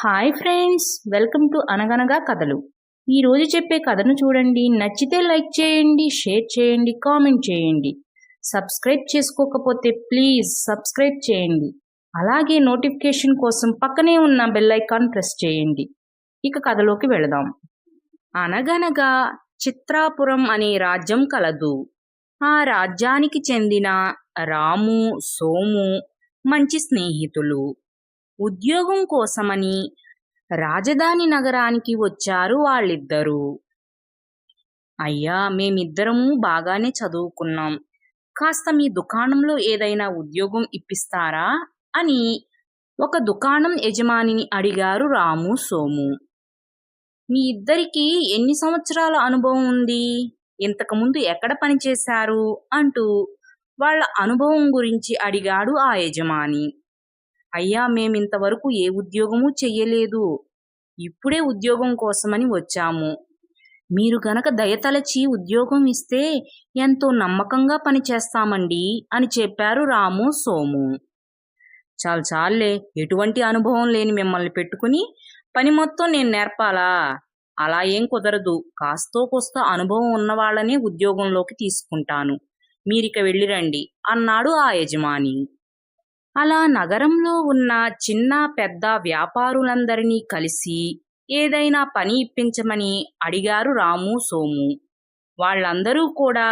Hi friends welcome to అనగనగా కథలు ఈరోజు చెప్పే కథను చూడండి. నచ్చితే లైక్ చేయండి షేర్ చేయండి కామెంట్ చేయండి. సబ్స్క్రైబ్ చేసుకోకపోతే ప్లీజ్ సబ్స్క్రైబ్ చేయండి. అలాగే నోటిఫికేషన్ కోసం పక్కనే ఉన్న బెల్ ఐకాన్ ప్రెస్ చేయండి. ఇక కథలోకి వెళదాం. అనగనగా చిత్రాపురం అనే రాజ్యం కలదు. ఆ రాజ్యానికి చెందిన రాము సోము మంచి స్నేహితులు. ఉద్యోగం కోసమని రాజధాని నగరానికి వచ్చారు వాళ్ళిద్దరూ. అయ్యా మేమిద్దరము బాగానే చదువుకున్నాం. కాస్త మీ దుకాణంలో ఏదైనా ఉద్యోగం ఇప్పిస్తారా? అని ఒక దుకాణం యజమానిని అడిగారు రాము సోము. మీ ఇద్దరికి ఎన్ని సంవత్సరాల అనుభవం ఉంది? ఇంతకుముందు ఎక్కడ పనిచేశారు? అంటూ వాళ్ళ అనుభవం గురించి అడిగాడు ఆ యజమాని. అయ్యా మేమింతవరకు ఏ ఉద్యోగము చెయ్యలేదు. ఇప్పుడే ఉద్యోగం కోసమని వచ్చాము. మీరు గనక దయతలచి ఉద్యోగం ఇస్తే ఎంతో నమ్మకంగా పనిచేస్తామండి అని చెప్పారు రాము సోము. చాలు చాలే ఎటువంటి అనుభవం లేని మిమ్మల్ని పెట్టుకుని పని మొత్తం నేను నేర్పాలా? అలా ఏం కుదరదు. కాస్తో కొస్త అనుభవం ఉన్నవాళ్ళనే ఉద్యోగంలోకి తీసుకుంటాను. మీరిక వెళ్ళిరండి అన్నాడు ఆ యజమాని. అలా నగరంలో ఉన్న చిన్న పెద్ద వ్యాపారులందరినీ కలిసి ఏదైనా పని ఇప్పించమని అడిగారు రాము సోము. వాళ్ళందరూ కూడా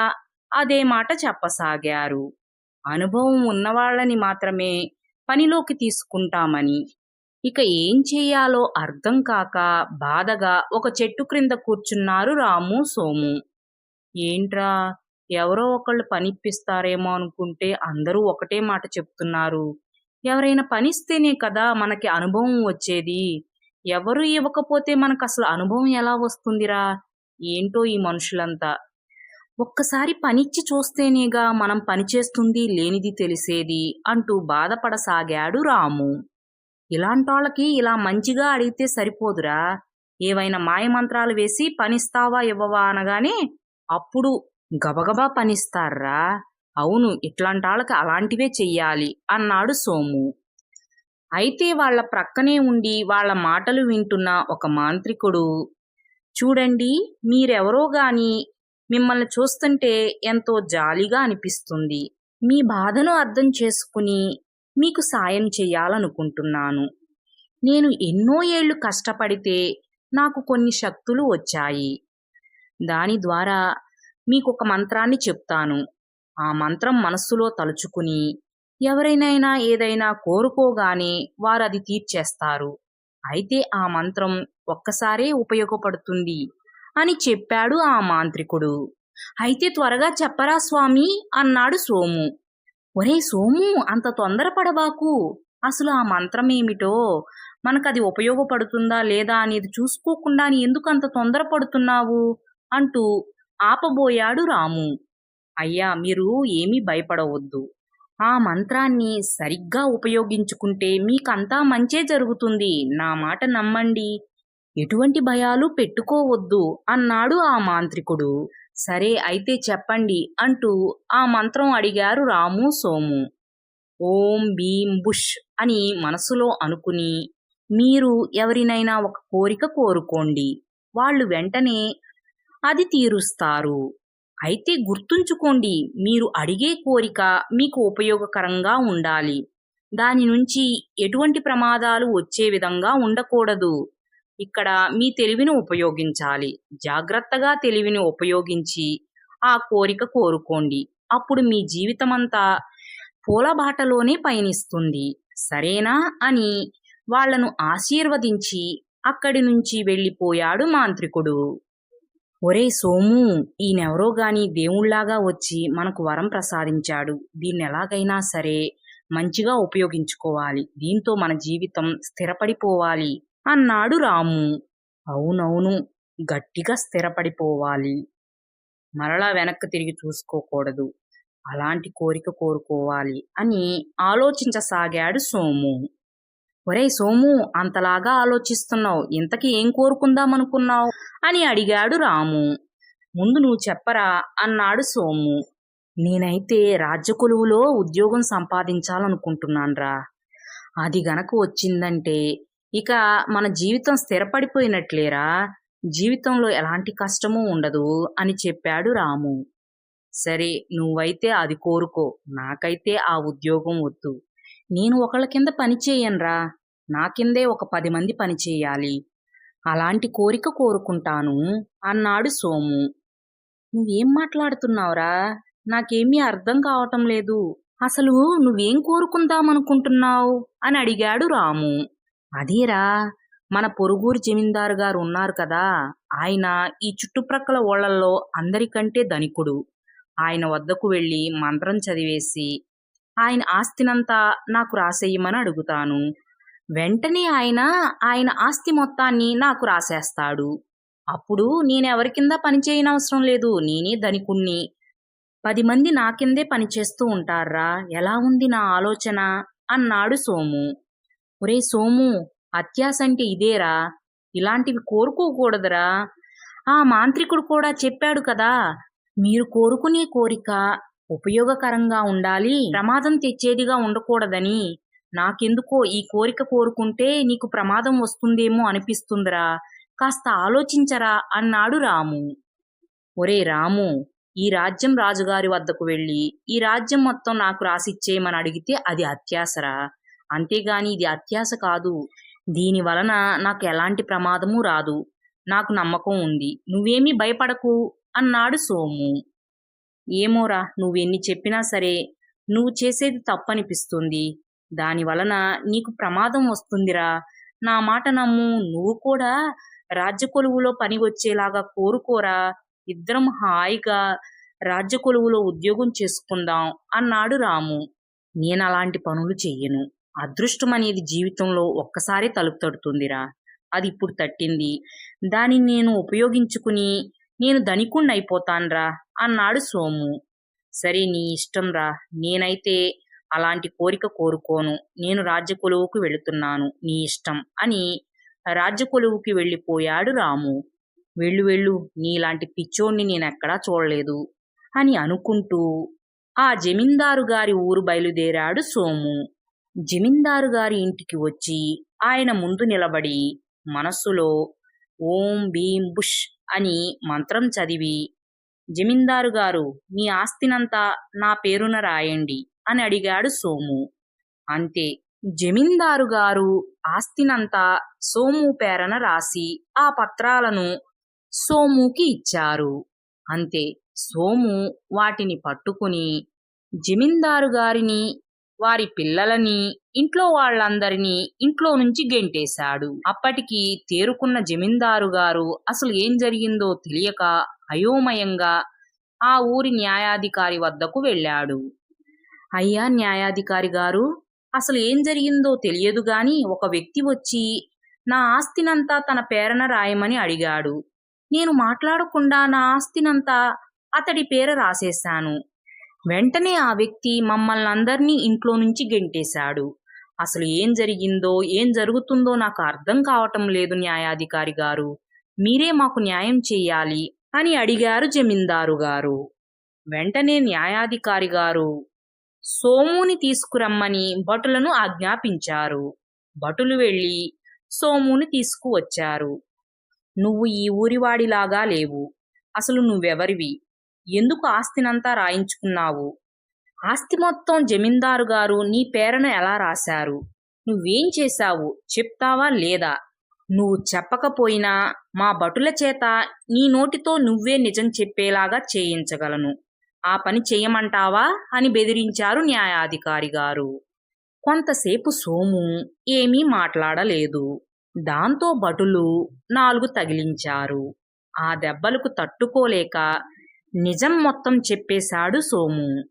అదే మాట చెప్పసాగారు. అనుభవం ఉన్నవాళ్ళని మాత్రమే పనిలోకి తీసుకుంటామని. ఇక ఏం చేయాలో అర్థం కాక బాధగా ఒక చెట్టు క్రింద కూర్చున్నారు రాము సోము. ఏంట్రా? ఎవరో ఒకళ్ళు పనిప్పిస్తారేమో అనుకుంటే అందరూ ఒకటే మాట చెప్తున్నారు. ఎవరైనా పనిస్తేనే కదా మనకి అనుభవం వచ్చేది. ఎవరు ఇవ్వకపోతే మనకు అసలు అనుభవం ఎలా వస్తుందిరా? ఏంటో ఈ మనుషులంతా. ఒక్కసారి పనిచ్చి చూస్తేనేగా మనం పనిచేస్తుంది లేనిది తెలిసేది అంటూ బాధపడసాగాడు రాము. ఇలాంటోళ్ళకి ఇలా మంచిగా అడిగితే సరిపోదురా? ఏవైనా మాయమంత్రాలు వేసి పనిస్తావా ఇవ్వవా అనగానే అప్పుడు గబగబా పనిస్తారా? అవును ఇట్లాంటాళ్ళకి అలాంటివే చెయ్యాలి అన్నాడు సోము. అయితే వాళ్ళ ప్రక్కనే ఉండి వాళ్ళ మాటలు వింటున్న ఒక మాంత్రికుడు చూడండి మీరెవరో గాని మిమ్మల్ని చూస్తుంటే ఎంతో జాలిగా అనిపిస్తుంది. మీ బాధను అర్థం చేసుకుని మీకు సాయం చేయాలనుకుంటున్నాను నేను ఎన్నో ఏళ్ళు కష్టపడితే నాకు కొన్ని శక్తులు వచ్చాయి. దాని ద్వారా మీకు ఒక మంత్రాన్ని చెప్తాను. ఆ మంత్రం మనస్సులో తలుచుకుని ఎవరైనా ఏదైనా కోరుకోగానే వారు అది తీర్చేస్తారు. అయితే ఆ మంత్రం ఒక్కసారే ఉపయోగపడుతుంది అని చెప్పాడు ఆ మాంత్రికుడు. అయితే త్వరగా చెప్పరా స్వామి? అన్నాడు సోము. ఒరే సోము అంత తొందరపడబాకు. అసలు ఆ మంత్రం ఏమిటో మనకది ఉపయోగపడుతుందా లేదా అనేది చూసుకోకుండా ఎందుకు అంత తొందరపడుతున్నావు? అంటూ ఆపబోయాడు రాము. అయ్యా మీరు ఏమీ భయపడవద్దు. ఆ మంత్రాన్ని సరిగ్గా ఉపయోగించుకుంటే మీకంతా మంచే జరుగుతుంది. నా మాట నమ్మండి. ఎటువంటి భయాలు పెట్టుకోవద్దు అన్నాడు ఆ మాంత్రికుడు. సరే అయితే చెప్పండి అంటూ ఆ మంత్రం అడిగారు రాము సోము. ఓం భీం బుష్ అని మనసులో అనుకుని మీరు ఎవరినైనా ఒక కోరిక కోరుకోండి. వాళ్ళు వెంటనే అది తీరుస్తారు. అయితే గుర్తుంచుకోండి మీరు అడిగే కోరిక మీకు ఉపయోగకరంగా ఉండాలి. దాని నుంచి ఎటువంటి ప్రమాదాలు వచ్చే విధంగా ఉండకూడదు. ఇక్కడ మీ తెలివిని ఉపయోగించాలి. జాగ్రత్తగా తెలివిని ఉపయోగించి ఆ కోరిక కోరుకోండి. అప్పుడు మీ జీవితమంతా పూలబాటలోనే పయనిస్తుంది. సరేనా అని వాళ్ళను ఆశీర్వదించి అక్కడి నుంచి వెళ్ళిపోయాడు మాంత్రికుడు. ఒరే సోము ఈయనెవరో గాని దేవుళ్ళాగా వచ్చి మనకు వరం ప్రసాదించాడు. దీన్ని ఎలాగైనా సరే మంచిగా ఉపయోగించుకోవాలి. దీంతో మన జీవితం స్థిరపడిపోవాలి అన్నాడు రాము. అవునవును గట్టిగా స్థిరపడిపోవాలి. మరలా వెనక్కి తిరిగి చూసుకోకూడదు. అలాంటి కోరిక కోరుకోవాలి అని ఆలోచించసాగాడు సోము. ఒరే సోము అంతలాగా ఆలోచిస్తున్నావు. ఇంతకీ ఏం కోరుకుందామనుకున్నావు? అని అడిగాడు రాము. ముందు నువ్వు చెప్పరా అన్నాడు సోము. నేనైతే రాజ్య కొలువులో ఉద్యోగం సంపాదించాలనుకుంటున్నాన్రా అది గనక వచ్చిందంటే ఇక మన జీవితం స్థిరపడిపోయినట్లేరా? జీవితంలో ఎలాంటి కష్టమూ ఉండదు అని చెప్పాడు రాము. సరే నువ్వైతే అది కోరుకో. నాకైతే ఆ ఉద్యోగం వద్దు. నేను ఒకళ్ళ కింద పని చేయనురా నా కిందే ఒక పది మంది పని చేయాలి. అలాంటి కోరిక కోరుకుంటాను అన్నాడు సోము. నువ్వేం మాట్లాడుతున్నావురా? నాకేమీ అర్థం కావటం లేదు. అసలు నువ్వేం కోరుకుందామనుకుంటున్నావు? అని అడిగాడు రాము. అదేరా మన పొరుగురు జమీందారు గారు ఉన్నారు కదా ఆయన ఈ చుట్టుప్రక్కల ఓళ్ళల్లో అందరికంటే ధనికుడు. ఆయన వద్దకు వెళ్ళి మంత్రం చదివేసి ఆయన ఆస్తినంతా నాకు రాసేయమని అడుగుతాను. వెంటనే ఆయన ఆయన ఆస్తి మొత్తాన్ని నాకు రాసేస్తాడు. అప్పుడు నేనెవరి కింద పని లేదు. నేనే ధనికుణ్ణి. పది మంది నా కిందే పనిచేస్తూ ఉంటారా? ఎలా ఉంది నా ఆలోచన? అన్నాడు సోము. ఒరే సోము అత్యాస అంటే ఇదేరా? ఇలాంటివి కోరుకోకూడదురా. ఆ మాంత్రికుడు కూడా చెప్పాడు కదా మీరు కోరుకునే కోరిక ఉపయోగకరంగా ఉండాలి ప్రమాదం తెచ్చేదిగా ఉండకూడదని. నాకెందుకో ఈ కోరిక కోరుకుంటే నీకు ప్రమాదం వస్తుందేమో అనిపిస్తుందిరా. కాస్త ఆలోచించరా అన్నాడు రాము. ఒరే రాము ఈ రాజ్యం రాజుగారి వద్దకు వెళ్ళి ఈ రాజ్యం మొత్తం నాకు రాసిచ్చేయమని అడిగితే అది అత్యాసరా. అంతేగాని ఇది అత్యాస కాదు. దీని వలన నాకు ఎలాంటి ప్రమాదము రాదు. నాకు నమ్మకం ఉంది. నువ్వేమీ భయపడకు అన్నాడు సోము. ఏమోరా నువ్వెన్ని చెప్పినా సరే నువ్వు చేసేది తప్పనిపిస్తుంది. దాని వలన నీకు ప్రమాదం వస్తుందిరా. నా మాట నమ్ము. నువ్వు కూడా రాజ్య కొలువులో పని వచ్చేలాగా కోరుకోరా. ఇద్దరం హాయిగా రాజ్య కొలువులో ఉద్యోగం చేసుకుందాం అన్నాడు రాము. నేను అలాంటి పనులు చెయ్యను. అదృష్టం అనేది జీవితంలో ఒక్కసారి తలుపు తడుతుందిరా. అది ఇప్పుడు తట్టింది. దానిని నేను ఉపయోగించుకుని నేను ధనికుణ్ణి అయిపోతాన్రా అన్నాడు సోము. సరే నీ ఇష్టంరా. నేనైతే అలాంటి కోరిక కోరుకోను. నేను రాజ్య కొలువుకు వెళుతున్నాను. నీ ఇష్టం అని రాజ్య కొలువుకి వెళ్ళిపోయాడు రాము. వెళ్ళు వెళ్ళు. నీలాంటి పిచ్చోణ్ణి నేనెక్కడా చూడలేదు అని అనుకుంటూ ఆ జమీందారు గారి ఊరు బయలుదేరాడు సోము. జమీందారు గారి ఇంటికి వచ్చి ఆయన ముందు నిలబడి మనస్సులో ఓం భీం బుష్ అని మంత్రం చదివి జమీందారు గారు మీ ఆస్తినంతా నా పేరున రాయండి. అని అడిగాడు సోము. అంతే. జమీందారు గారు ఆస్తినంతా సోము పేరన రాసి ఆ పత్రాలను సోముకి ఇచ్చారు. అంతే. సోము వాటిని పట్టుకుని జమీందారు గారిని వారి పిల్లలని ఇంట్లో వాళ్ళందరినీ ఇంట్లో నుంచి గెంటేశాడు. అప్పటికి తేరుకున్న జమీందారు గారు అసలు ఏం జరిగిందో తెలియక అయోమయంగా ఆ ఊరి న్యాయాధికారి వద్దకు వెళ్ళాడు. అయ్యా న్యాయాధికారి గారు అసలు ఏం జరిగిందో తెలియదు గాని ఒక వ్యక్తి వచ్చి నా ఆస్తినంతా తన పేరన రాయమని అడిగాడు. నేను మాట్లాడకుండా నా ఆస్తినంతా అతడి పేర రాసేశాను. వెంటనే ఆ వ్యక్తి మమ్మల్ని అందరినీ ఇంట్లో నుంచి గెంటేశాడు. అసలు ఏం జరిగిందో ఏం జరుగుతుందో నాకు అర్థం కావటం లేదు న్యాయాధికారి గారు. మీరే మాకు న్యాయం చెయ్యాలి అని అడిగారు జమీందారు గారు. వెంటనే న్యాయాధికారి గారు సోముని తీసుకురమ్మని భటులను ఆజ్ఞాపించారు. భటులు వెళ్ళి సోముని తీసుకువచ్చారు. నువ్వు ఈ ఊరివాడిలాగా లేవు. అసలు నువ్వెవరివి? ఎందుకు ఆస్తినంతా రాయించుకున్నావు? ఆస్తి మొత్తం జమీందారు గారు నీ పేరన ఎలా రాశారు? నువ్వేం చేశావు? చెప్తావా లేదా? నువ్వు చెప్పకపోయినా మా భటుల చేత నీ నోటితో నువ్వే నిజం చెప్పేలాగా చేయించగలను. ఆ పని చేయమంటావా? అని బెదిరించారు న్యాయాధికారి గారు. కొంతసేపు సోము ఏమీ మాట్లాడలేదు. దాంతో భటులు నాలుగు తగిలించారు. ఆ దెబ్బలకు తట్టుకోలేక నిజం మొత్తం చెప్పేశాడు సోము.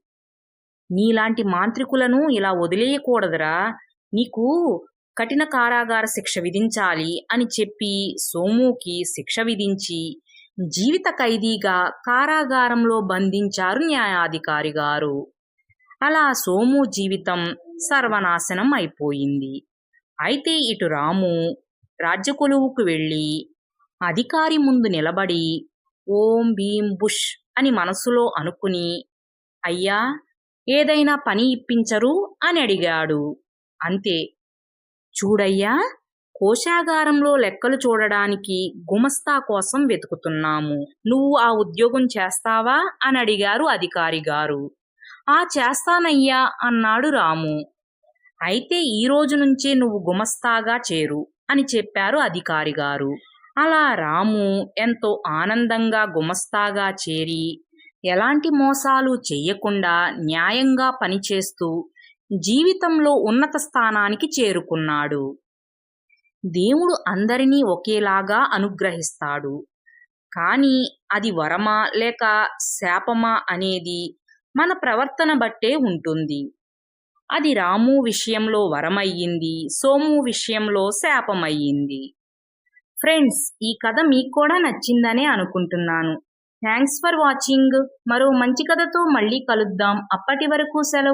నీలాంటి మాంత్రికులను ఇలా వదిలేయకూడదురా. నీకు కఠిన కారాగార శిక్ష విధించాలి అని చెప్పి సోముకి శిక్ష విధించి జీవిత ఖైదీగా కారాగారంలో బంధించారు న్యాయాధికారి గారు. అలా సోము జీవితం సర్వనాశనం అయిపోయింది. అయితే ఇటు రాము రాజ్యకొలువుకు వెళ్ళి అధికారి ముందు నిలబడి ఓం భీం బుష్ అని మనసులో అనుకుని అయ్యా ఏదైనా పని ఇప్పించరు అని అడిగాడు. అంతే. చూడయ్యా కోశాగారంలో లెక్కలు చూడడానికి గుమస్తా కోసం వెతుకుతున్నాము. నువ్వు ఆ ఉద్యోగం చేస్తావా? అని అడిగారు అధికారి గారు. ఆ చేస్తానయ్యా అన్నాడు రాము. అయితే ఈ రోజు నుంచే నువ్వు గుమస్తాగా చేరు అని చెప్పారు అధికారి గారు. అలా రాము ఎంతో ఆనందంగా గుమస్తాగా చేరి ఎలాంటి మోసాలు చెయ్యకుండా న్యాయంగా పనిచేస్తూ జీవితంలో ఉన్నత స్థానానికి చేరుకున్నాడు. దేవుడు అందరినీ ఒకేలాగా అనుగ్రహిస్తాడు. కానీ అది వరమా లేక శాపమా అనేది మన ప్రవర్తన బట్టే ఉంటుంది. అది రాము విషయంలో వరమయ్యింది సోము విషయంలో శాపమయ్యింది. ఫ్రెండ్స్ ఈ కథ మీకు కూడా నచ్చిందనే అనుకుంటున్నాను. Thanks for watching. మరో మంచి కథతో మళ్ళీ కలుద్దాం. అప్పటి వరకు సెలవు.